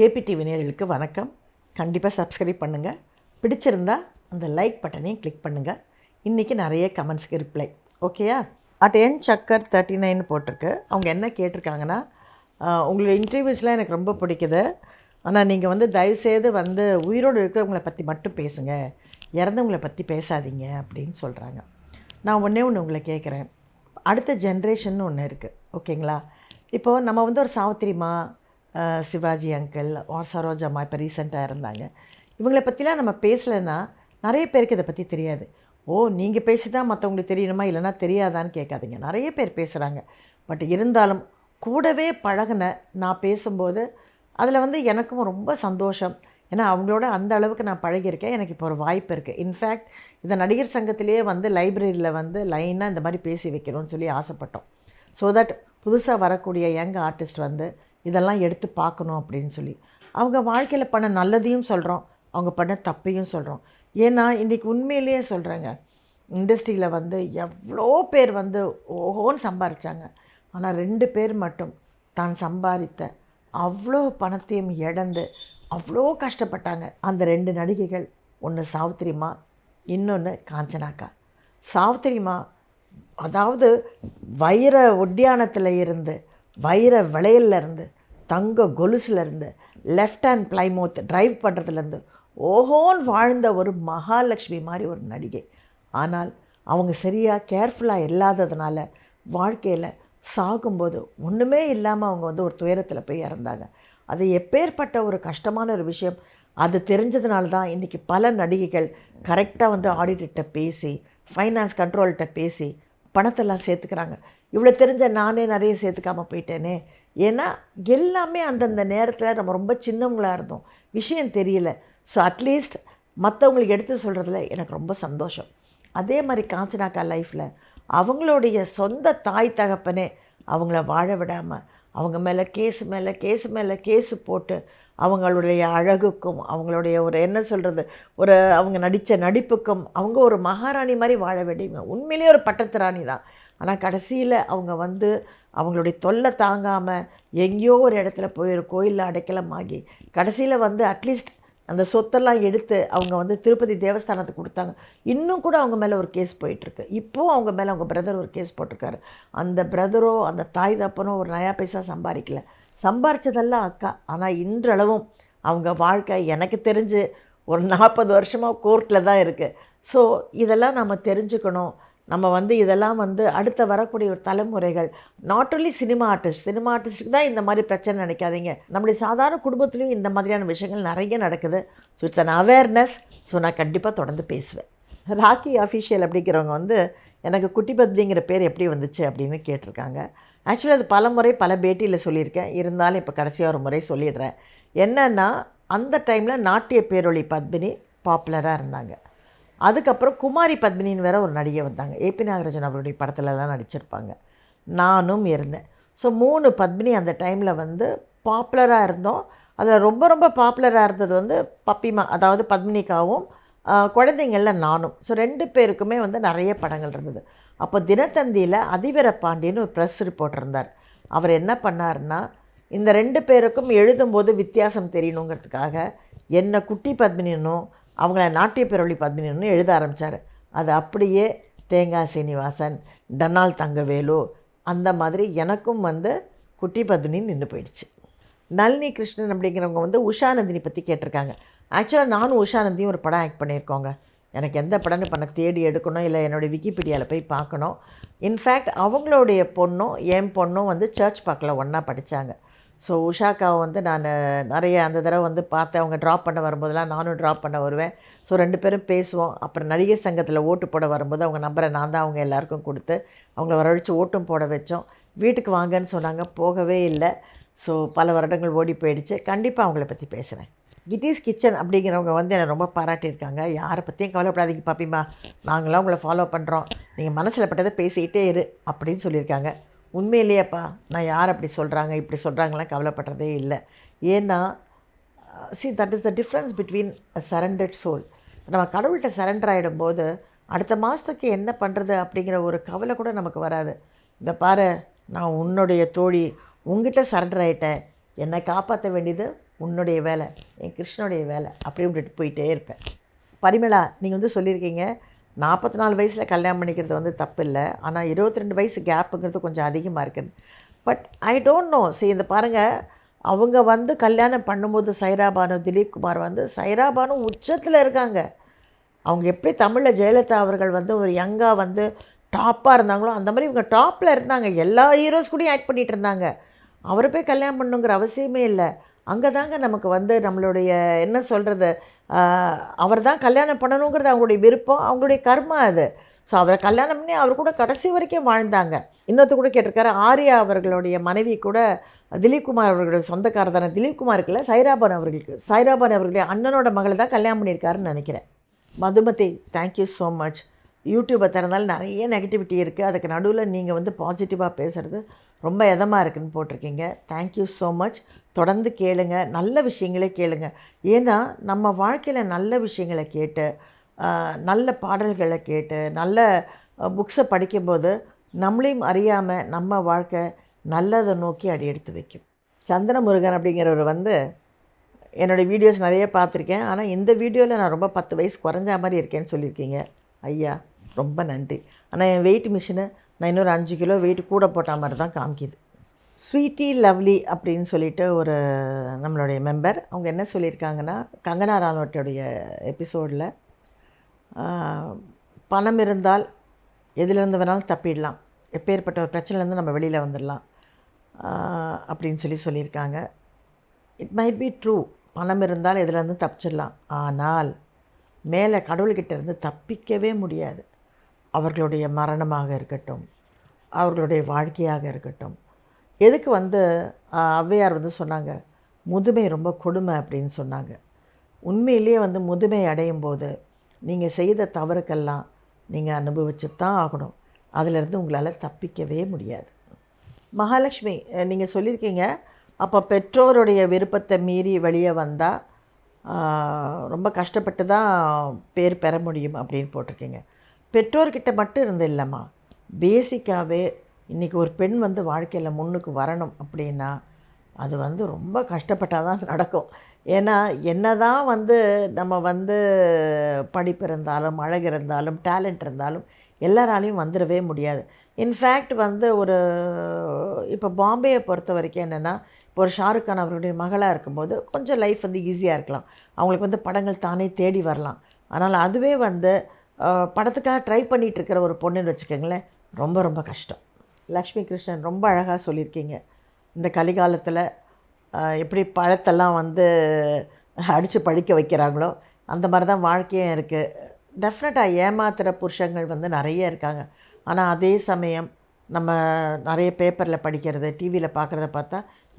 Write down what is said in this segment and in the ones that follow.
KBD TV வணக்கம். கண்டிப்பாக subscribe பண்ணுங்கள் பிடிச்சிருந்தா அந்த லைக் பட்டனையும் கிளிக் பண்ணுங்கள் இன்றைக்கி நிறைய கமெண்ட்ஸ்க்கு ரிப்ளை ஓகேயா அட் என் சக்கர் தேர்ட்டி நைன் போட்டிருக்கு. அவங்க என்ன கேட்டிருக்காங்கன்னா உங்களுடைய உங்களோட இன்டர்வியூஸ்லாம் எனக்கு ரொம்ப பிடிக்குது. ஆனால் நீங்கள் வந்து தயவுசெய்து வந்து உயிரோடு இருக்கிறவங்கள பற்றி மட்டும் பேசுங்க. இறந்தவங்கள பற்றி பேசாதீங்க அப்படின்னு சொல்கிறாங்க நான் ஒன்றே ஒன்று உங்களை கேட்குறேன். அடுத்த ஜென்ரேஷன் ஒன்று இருக்குது ஓகேங்களா இப்போது நம்ம வந்து ஒரு சாவித்திரிமா சிவாஜி அங்கிள் ஆர் சரோஜாமா இப்போ ரீசெண்டாக இருந்தாங்க. இவங்களை பற்றிலாம் நம்ம பேசலைன்னா நிறைய பேருக்கு இதை பற்றி தெரியாது. ஓ நீங்கள் பேசி தான் மற்றவங்களுக்கு தெரியணுமா? இல்லைனா தெரியாதான்னு கேட்காதீங்க. நிறைய பேர் பேசுகிறாங்க பட் இருந்தாலும் கூடவே பழகின நான் பேசும்போது அதில் வந்து எனக்கும் ரொம்ப சந்தோஷம். ஏன்னா அவங்களோட அந்த அளவுக்கு நான் பழகியிருக்கேன். எனக்கு இப்போ ஒரு வாய்ப்பு இருக்குது இன்ஃபேக்ட் இந்த நடிகர் சங்கத்திலேயே வந்து லைப்ரரியில் வந்து லைனாக இந்த மாதிரி பேசி வைக்கணும்னு சொல்லி ஆசைப்பட்டோம். ஸோ தட் புதுசாக வரக்கூடிய யங் ஆர்டிஸ்ட் வந்து இதெல்லாம் எடுத்து பார்க்கணும் அப்படின்னு சொல்லி. அவங்க வாழ்க்கையில் பண்ண நல்லதையும் சொல்கிறோம் அவங்க பண்ண தப்பையும் சொல்கிறோம் ஏன்னா இன்றைக்கி உண்மையிலேயே சொல்கிறேங்க இண்டஸ்ட்ரியில் வந்து எவ்வளோ பேர் வந்து ஓஹோன்னு சம்பாரித்தாங்க ஆனால் ரெண்டு பேர் மட்டும் தான் சம்பாதித்த அவ்வளோ பணத்தையும் இழந்து அவ்வளோ கஷ்டப்பட்டாங்க. அந்த ரெண்டு நடிகைகள் ஒன்று சாவித்திரிமா இன்னொன்று காஞ்சனாக்கா. சாவித்திரிமா அதாவது வைர ஒட்டியானத்தில் இருந்து வைர விளையல்ல இருந்து தங்க கொலுசுலேருந்து லெஃப்ட் ஹேண்ட் பிளைமோத் டிரைவ் பண்ணுறதுலேருந்து ஓஹோன்னு வாழ்ந்த ஒரு மகாலட்சுமி மாதிரி ஒரு நடிகை. ஆனால் அவங்க சரியாக கேர்ஃபுல்லாக இல்லாததுனால வாழ்க்கையில் சாகும்போது ஒன்றுமே இல்லாமல் அவங்க வந்து ஒரு துயரத்தில் போய் இறந்தாங்க. அது எப்பேற்பட்ட ஒரு கஷ்டமான ஒரு விஷயம். அது தெரிஞ்சதுனால தான் இன்றைக்கி பல நடிகைகள் கரெக்டாக வந்து ஆடிட்டர்கிட்ட பேசி ஃபைனான்ஸ் கண்ட்ரோல்கிட்ட பேசி பணத்தெல்லாம் சேர்த்துக்கிறாங்க. இவ்வளோ தெரிஞ்ச நானே நிறைய சேர்த்துக்காமல் போயிட்டேனே. ஏன்னா எல்லாமே அந்தந்த நேரத்தில் நம்ம ரொம்ப சின்னவங்களாக இருந்தோம். விஷயம் தெரியல. ஸோ அட்லீஸ்ட் மற்றவங்களுக்கு எடுத்து சொல்கிறதுல எனக்கு ரொம்ப சந்தோஷம். அதே மாதிரி காஞ்சனாக்கா லைஃப்பில் அவங்களுடைய சொந்த தாய் தகப்பனே அவங்கள வாழ விடாமல் அவங்க மேலே கேஸ் மேலே கேஸ் மேலே கேஸு போட்டு அவங்களுடைய அழகுக்கும் அவங்களுடைய ஒரு என்ன சொல்கிறது ஒரு அவங்க நடித்த நடிப்புக்கும் அவங்க ஒரு மகாராணி மாதிரி வாழ வேண்டியவங்க. உண்மையிலேயே ஒரு பட்டத்து ராணி தான். ஆனால் கடைசியில் அவங்க வந்து அவங்களுடைய தொல்லை தாங்காமல் எங்கேயோ ஒரு இடத்துல போய் ஒரு கோயிலில் அடைக்கலமாகி கடைசியில் வந்து அட்லீஸ்ட் அந்த சொத்தெல்லாம் எடுத்து அவங்க வந்து திருப்பதி தேவஸ்தானத்துக்கு கொடுத்தாங்க. இன்னும் கூட அவங்க மேலே ஒரு கேஸ் போயிட்டுருக்கு. இப்போவும் அவங்க மேலே அவங்க பிரதர் ஒரு கேஸ் போட்டிருக்காரு. அந்த பிரதரோ அந்த தாய் தப்பனோ ஒரு நயா பைசா சம்பாதிக்கலை. சம்பாரித்ததெல்லாம் அக்கா. ஆனால் இன்றளவும் அவங்க வாழ்க்கை எனக்கு தெரிஞ்சு ஒரு நாற்பது வருஷமாக கோர்ட்டில் தான் இருக்குது ஸோ இதெல்லாம் நம்ம தெரிஞ்சுக்கணும். நம்ம வந்து இதெல்லாம் வந்து அடுத்த வரக்கூடிய ஒரு தலைமுறைகள் not only cinema artist cinema ஆர்டிஸ்ட்டுக்கு தான் இந்த மாதிரி பிரச்சனை நினைக்காதீங்க. நம்முடைய சாதாரண குடும்பத்துலேயும் இந்த மாதிரியான விஷயங்கள் நிறைய நடக்குது. So it's an awareness so நான் கண்டிப்பாக தொடர்ந்து பேசுவேன். ராக்கி அஃபிஷியல் அப்படிங்கிறவங்க வந்து எனக்கு குட்டி பத்ரிங்கிற பேர் எப்படி வந்துச்சு அப்படின்னு கேட்டிருக்காங்க. ஆக்சுவலி அது பல முறை பல பேட்டியில் சொல்லியிருக்கேன். இருந்தாலும் இப்போ கடைசியாக ஒரு முறை சொல்லிடுறேன். என்னென்னா அந்த டைமில் நாட்டிய பேரொழி பத்மினி பாப்புலராக இருந்தாங்க. அதுக்கப்புறம் குமாரி பத்மினின்னு வேற ஒரு நடிகை வந்தாங்க. ஏபி நாகராஜன் அவருடைய படத்துலலாம் நடிச்சிருப்பாங்க. நானும் இருந்தேன். ஸோ மூணு பத்மினி அந்த டைமில் வந்து பாப்புலராக இருந்தோம். அதில் ரொம்ப ரொம்ப பாப்புலராக இருந்தது வந்து பப்பிமா அதாவது பத்மினிகாவும் குழந்தைங்களில் நானும். ஸோ ரெண்டு பேருக்குமே வந்து நிறைய படங்கள் இருந்தது. அப்போ தினத்தந்தியில் அதிவீர பாண்டியன்னு ஒரு ப்ரெஸ் ரிப்போர்ட் இருந்தார் அவர் என்ன பண்ணாருன்னா இந்த ரெண்டு பேருக்கும் எழுதும்போது வித்தியாசம் தெரியணுங்கிறதுக்காக என்னை குட்டி பத்மினினும் அவங்கள நாட்டிய பேரொழி பத்மினின்னு எழுத ஆரம்பித்தார் அது அப்படியே தேங்காய் சீனிவாசன் டனால் தங்கவேலு அந்த மாதிரி எனக்கும் வந்து குட்டி பத்மினின்னு நின்று போயிடுச்சு. நளினி கிருஷ்ணன் அப்படிங்கிறவங்க வந்து உஷாநந்தினி பற்றி கேட்டிருக்காங்க. ஆக்சுவலாக நானும் உஷாநந்தியும் ஒரு படம் ஆக்ட் பண்ணியிருக்கோங்க. எனக்கு எந்த படம்னு பண்ண தேடி எடுக்கணும் இல்லை என்னுடைய விக்கிபீடியாவில் போய் பார்க்கணும். இன்ஃபேக்ட் அவங்களுடைய பொண்ணும் என் பொண்ணும் வந்து சர்ச் பார்க்கில் ஒன்றா படித்தாங்க ஸோ உஷாக்காவை வந்து நான் நிறைய அந்த தடவை வந்து பார்த்தேன் அவங்க ட்ராப் பண்ண வரும்போதெல்லாம் நானும் ட்ராப் பண்ண வருவேன். ஸோ ரெண்டு பேரும் பேசுவோம். அப்புறம் நடிகர் சங்கத்தில் ஓட்டு போட வரும்போது அவங்க நம்பரை நான் தான் அவங்க எல்லாருக்கும் கொடுத்து அவங்கள வரவழைச்சு ஓட்டும் போட வச்சோம். வீட்டுக்கு வாங்கன்னு சொன்னாங்க போகவே இல்லை. ஸோ பல வருடங்கள் ஓடி போயிடுச்சு. கண்டிப்பாக அவங்கள பற்றி பேசுகிறேன் கிட்டீஸ் கிச்சன் அப்படிங்கிறவங்க வந்து என்னை ரொம்ப பாராட்டியிருக்காங்க. யாரை பற்றியும் கவலைப்படாதீங்க பாப்பிமா நாங்களாம் உங்களை ஃபாலோ பண்ணுறோம் நீங்கள் மனசில் பட்டதை பேசிக்கிட்டே இரு அப்படின்னு சொல்லியிருக்காங்க. உண்மையிலேயேப்பா நான் யார் அப்படி சொல்கிறாங்க இப்படி சொல்கிறாங்களாம் கவலைப்படுறதே இல்லை. ஏன்னா see that is the difference between a surrendered soul நம்ம கடவுள்கிட்ட சரண்டர் ஆகிடும்போது அடுத்த மாதத்துக்கு என்ன பண்ணுறது அப்படிங்கிற ஒரு கவலை கூட நமக்கு வராது. இந்த பாரு நான் உன்னுடைய தோழி உங்ககிட்ட சரண்டர் ஆகிட்டேன் என்னை காப்பாற்ற வேண்டியது உன்னுடைய வேலை என் கிருஷ்ணனுடைய வேலை அப்படி விட்டுட்டு போயிட்டே இருப்பேன். பரிமளா நீங்கள் வந்து சொல்லியிருக்கீங்க நாற்பத்தி நாலு வயசில் கல்யாணம் பண்ணிக்கிறது வந்து தப்பு இல்லை ஆனால் இருபத்தி ரெண்டு வயசு கேப்புங்கிறது கொஞ்சம் அதிகமாக இருக்குது பட் ஐ டோன்ட் நோ சரி இந்த பாருங்கள் அவங்க வந்து கல்யாணம் பண்ணும்போது சைராபானு திலீப் குமார் வந்து சைராபானு உச்சத்தில் இருக்காங்க. அவங்க எப்படி தமிழில் ஜெயலலிதா அவர்கள் வந்து ஒரு யங்காக வந்து டாப்பாக இருந்தாங்களோ அந்த மாதிரி இவங்க டாப்பில் இருந்தாங்க. எல்லா ஹீரோஸ் கூடயும் ஆக்ட் பண்ணிகிட்டு இருந்தாங்க. அவரை போய் கல்யாணம் பண்ணுங்கிற அவசியமே இல்லை. அங்கே தாங்க நமக்கு வந்து நம்மளுடைய என்ன சொல்கிறது அவர் தான் கல்யாணம் பண்ணணுங்கிறது அவங்களுடைய விருப்பம் அவங்களுடைய கர்மா அது. ஸோ அவரை கல்யாணம் பண்ணி அவர் கூட கடைசி வரைக்கும் வாழ்ந்தாங்க. இன்னொருத்த கூட கேட்டிருக்காரு ஆர்யா அவர்களுடைய மனைவி கூட திலீப்குமார் அவர்களுடைய சொந்தக்காரதான திலீப் திலீப்குமாருக்கு இல்லை சைராபான் அவர்களுக்கு சைராபான் அவர்களுடைய அண்ணனோட மகளை தான் கல்யாணம் பண்ணியிருக்காருன்னு நினைக்கிறேன். மதுமதி தேங்க்யூ ஸோ மச் யூடியூப்பை திறந்தாலும் நிறைய நெகட்டிவிட்டி இருக்குது அதுக்கு நடுவில் நீங்கள் வந்து பாசிட்டிவாக பேசுகிறது ரொம்ப இதமாக இருக்குதுன்னு போட்டிருக்கீங்க. தேங்க்யூ ஸோ மச் தொடர்ந்து கேளுங்க. நல்ல விஷயங்களே கேளுங்க. ஏன்னா நம்ம வாழ்க்கையில் நல்ல விஷயங்களை கேட்டு நல்ல பாடல்களை கேட்டு நல்ல புக்ஸை படிக்கும்போது நம்மளையும் அறியாமல் நம்ம வாழ்க்கை நல்லதை நோக்கி அடி எடுத்து வைக்கும். சந்திரமுருகன் அப்படிங்கிறவர் வந்து என்னுடைய வீடியோஸ் நிறைய பார்த்துருக்கேன். ஆனால் இந்த வீடியோவில் நான் ரொம்ப பத்து வயசு குறைஞ்ச மாதிரி இருக்கேன்னு சொல்லியிருக்கீங்க. ஐயா ரொம்ப நன்றி. ஆனால் என் வெயிட் மிஷினை நான் இன்னொரு அஞ்சு கிலோ வெயிட் கூட போட்ட மாதிரி தான் காமிக்குது. ஸ்வீட்டி லவ்லி அப்படின்னு சொல்லிட்டு ஒரு நம்மளுடைய மெம்பர் அவங்க என்ன சொல்லியிருக்காங்கன்னா கங்கனா ராணுவட்டுடைய எபிசோடில் பணம் இருந்தால் எதிலிருந்து வேணாலும் தப்பிடலாம். எப்பேற்பட்ட ஒரு பிரச்சனைலேருந்து நம்ம வெளியில் வந்துடலாம். அப்படின்னு சொல்லி சொல்லியிருக்காங்க. இட் மைட் பி ட்ரூ பணம் இருந்தால் எதுலேருந்து தப்பிச்சிடலாம். ஆனால் மேலே கடவுள்கிட்ட இருந்து தப்பிக்கவே முடியாது. அவர்களுடைய மரணமாக இருக்கட்டும் அவர்களுடைய வாழ்க்கையாக இருக்கட்டும். எதுக்கு வந்து ஔவையார் வந்து சொன்னாங்க முதுமை ரொம்ப கொடுமை அப்படின்னு சொன்னாங்க. உண்மையிலேயே வந்து முதுமை அடையும் போது நீங்கள் செய்த தவறுக்கெல்லாம் நீங்கள் அனுபவிச்சு தான் ஆகணும். அதிலிருந்து உங்களால் தப்பிக்கவே முடியாது. மகாலட்சுமி நீங்கள் சொல்லியிருக்கீங்க அப்போ பெற்றோருடைய விருப்பத்தை மீறி வெளியே வந்தால் ரொம்ப கஷ்டப்பட்டு தான் பேர் பெற முடியும் அப்படின்னு போட்டிருக்கீங்க. பெற்றோர்கிட்ட மட்டும் இருந்து இல்லைம்மா. பேசிக்காகவே இன்றைக்கி ஒரு பெண் வந்து வாழ்க்கையில் முன்னுக்கு வரணும் அப்படின்னா அது வந்து ரொம்ப கஷ்டப்பட்டால் தான் நடக்கும். ஏன்னா என்ன தான் வந்து நம்ம வந்து படிப்பு இருந்தாலும் அழகு இருந்தாலும் டேலண்ட் இருந்தாலும் எல்லாராலையும் வந்துடவே முடியாது. இன்ஃபேக்ட் வந்து ஒரு இப்போ பாம்பேயை பொறுத்த வரைக்கும் என்னென்னா இப்போ ஒரு ஷாருக் கான் அவருடைய மகளாக இருக்கும்போது கொஞ்சம் லைஃப் வந்து ஈஸியாக இருக்கலாம். அவங்களுக்கு வந்து படங்கள் தானே தேடி வரலாம். ஆனால் அதுவே வந்து படத்துக்காக ட்ரை பண்ணிகிட்டு இருக்கிற ஒரு பொண்ணுன்னு வச்சுக்கோங்களேன் ரொம்ப ரொம்ப கஷ்டம். லக்ஷ்மி கிருஷ்ணன் ரொம்ப அழகாக சொல்லியிருக்கீங்க. இந்த கலிகாலத்தில் எப்படி பழத்தெல்லாம் வந்து அடித்து படிக்க வைக்கிறாங்களோ அந்த மாதிரி தான் வாழ்க்கையும் இருக்குது டெஃபினட்டாக ஏமாத்துகிற புருஷங்கள் வந்து நிறைய இருக்காங்க. ஆனால் அதே சமயம் நம்ம நிறைய பேப்பரில் படிக்கிறது டிவியில் பார்க்குறத பார்த்தா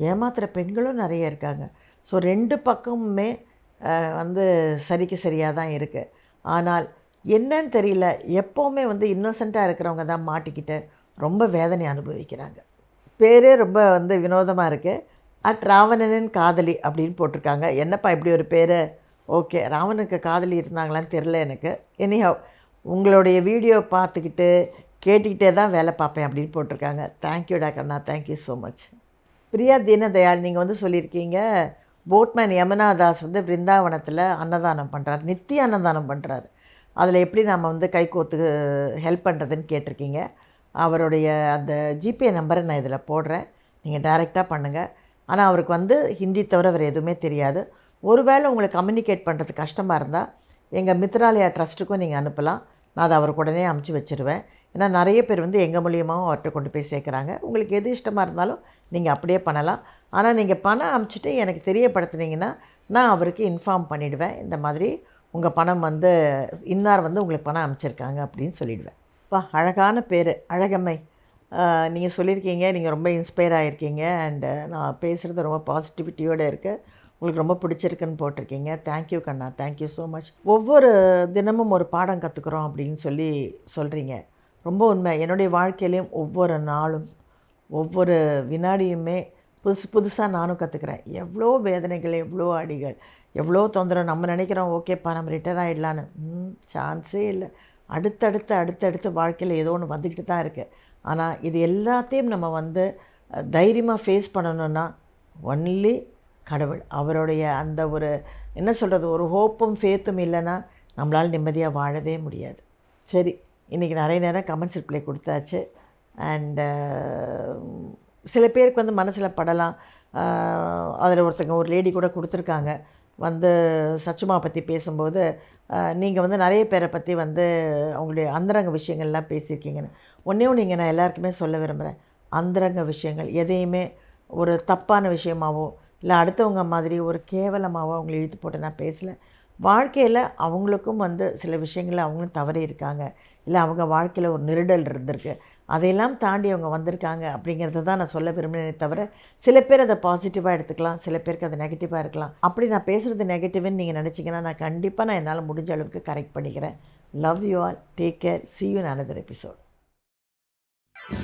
ஏமாத்துகிற பெண்களும் நிறைய இருக்காங்க. ஸோ ரெண்டு பக்கமுமே வந்து சரிக்கு சரியாக தான் இருக்குது ஆனால் என்னன்னு தெரியல. எப்போவுமே வந்து இன்னோசண்ட்டாக இருக்கிறவங்க தான் மாட்டிக்கிட்டு ரொம்ப வேதனை அனுபவிக்கிறாங்க. பேரே ரொம்ப வந்து வினோதமாக இருக்குது அட் ராவணனின் காதலி அப்படின்னு போட்டிருக்காங்க. என்னப்பா இப்படி ஒரு பேர்? ஓகே ராவனுக்கு காதலி இருந்தாங்களான்னு தெரில எனக்கு. எனிஹவ் உங்களுடைய வீடியோ பார்த்துக்கிட்டு கேட்டுக்கிட்டே தான் வேலை பார்ப்பேன் அப்படின்னு போட்டிருக்காங்க. தேங்க்யூடா கண்ணா thank you so much Priya Deenadayal நீங்கள் வந்து சொல்லியிருக்கீங்க. போட்மேன் யமுனா தாஸ் வந்து பிருந்தாவனத்தில் அன்னதானம் பண்ணுறாரு நித்திய அன்னதானம் பண்ணுறாரு அதில் எப்படி நம்ம வந்து கைகோத்துக்கு ஹெல்ப் பண்ணுறதுன்னு கேட்டிருக்கீங்க. அவருடைய அந்த ஜிபே நம்பரை நான் இதில் போடுறேன். நீங்கள் டைரெக்டாக பண்ணுங்கள் ஆனால் அவருக்கு வந்து ஹிந்தி தவிர வேறு எதுவுமே தெரியாது. ஒருவேளை உங்களுக்கு கம்யூனிகேட் பண்ணுறது கஷ்டமாக இருந்தால் எங்கள் மித்ராலயா ட்ரஸ்ட்டுக்கும் நீங்கள் அனுப்பலாம். நான் அதை அவருக்கு உடனே அமுச்சு வச்சுருவேன். ஏன்னா நிறைய பேர் வந்து எங்கள் மூலியமாகவும் அவர்கிட்ட கொண்டு போய் சேர்க்குறாங்க. உங்களுக்கு எது இஷ்டமாக இருந்தாலும் நீங்கள் அப்படியே பண்ணலாம். ஆனால் நீங்கள் பணம் அமுச்சிட்டு எனக்கு தெரியப்படுத்துனீங்கன்னா நான் அவருக்கு இன்ஃபார்ம் பண்ணிவிடுவேன் இந்த மாதிரி உங்கள் பணம் வந்து இன்னார் வந்து உங்களுக்கு பணம் அமுச்சிருக்காங்க அப்படின்னு சொல்லிடுவேன். இப்போ அழகான பேர் அழகம்மை. நீங்கள் சொல்லியிருக்கீங்க நீங்கள் ரொம்ப இன்ஸ்பயர் ஆகிருக்கீங்க அண்டு நான் பேசுகிறது ரொம்ப பாசிட்டிவிட்டியோடு இருக்குது உங்களுக்கு ரொம்ப பிடிச்சிருக்குன்னு போட்டிருக்கீங்க. தேங்க்யூ கண்ணா. தேங்க்யூ ஸோ மச் ஒவ்வொரு தினமும் ஒரு பாடம் கற்றுக்குறோம் அப்படின்னு சொல்லி சொல்கிறீங்க ரொம்ப உண்மை. என்னுடைய வாழ்க்கையிலையும் ஒவ்வொரு நாளும் ஒவ்வொரு வினாடியுமே புதுசு புதுசாக நானும் கற்றுக்குறேன் எவ்வளோ வேதனைகள் எவ்வளோ அடிகள். எவ்வளோ தொந்தரவு நம்ம நினைக்கிறோம் ஓகேப்பா நம்ம ரிட்டையர் ஆகிடலான்னு ம் சான்ஸே இல்லை. அடுத்தடுத்து அடுத்தடுத்து வாழ்க்கையில் ஏதோ ஒன்று வந்துக்கிட்டு தான் இருக்குது ஆனால் இது எல்லாத்தையும் நம்ம வந்து தைரியமாக ஃபேஸ் பண்ணணுன்னா ஒன்லி கடவுள். அவருடைய அந்த ஒரு என்ன சொல்கிறது ஒரு ஹோப்பும் ஃபேத்தும் இல்லைன்னா நம்மளால் நிம்மதியாக வாழவே முடியாது. சரி இன்றைக்கி நிறைய நேரம் கமெண்ட்ஸ் ரிப்ளை கொடுத்தாச்சு. அண்டு சில பேருக்கு வந்து மனசில் படலாம். அதில் ஒருத்தங்க ஒரு லேடி கூட கொடுத்துருக்காங்க. வந்து சச்சுமா பற்றி பேசும்போது நீங்கள் வந்து நிறைய பேரை பற்றி வந்து அவங்களுடைய அந்தரங்க விஷயங்கள்லாம் பேசியிருக்கீங்கன்னு. ஒன்றே ஒன்று நான் எல்லாருக்குமே சொல்ல விரும்புகிறேன் அந்தரங்க விஷயங்கள் எதையுமே ஒரு தப்பான விஷயமாவோ இல்லை அடுத்தவங்க மாதிரி ஒரு கேவலமாகவோ அவங்களை இழுத்து போட்டு நான் பேசலை. வாழ்க்கையில் அவங்களுக்கும் வந்து சில விஷயங்களில் அவங்களும் தவறி இருக்காங்க இல்லை அவங்க வாழ்க்கையில் ஒரு நெருடல் இருந்திருக்கு. அதையெல்லாம் தாண்டி அவங்க வந்திருக்காங்க அப்படிங்கிறத தான் நான் சொல்ல விரும்பினேனே தவிர சில பேர் அதை பாசிட்டிவாக எடுத்துக்கலாம் சில பேருக்கு அது நெகட்டிவாக இருக்கலாம். அப்படி நான் பேசுகிறது நெகட்டிவ்னு நீங்கள் நினச்சிங்கன்னா நான் கண்டிப்பாக நான் என்னால் முடிஞ்ச அளவுக்கு கரெக்ட் பண்ணிக்கிறேன். Love you all take care see you in another episode.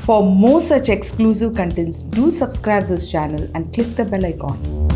For more such exclusive contents, do subscribe this channel and click the bell icon.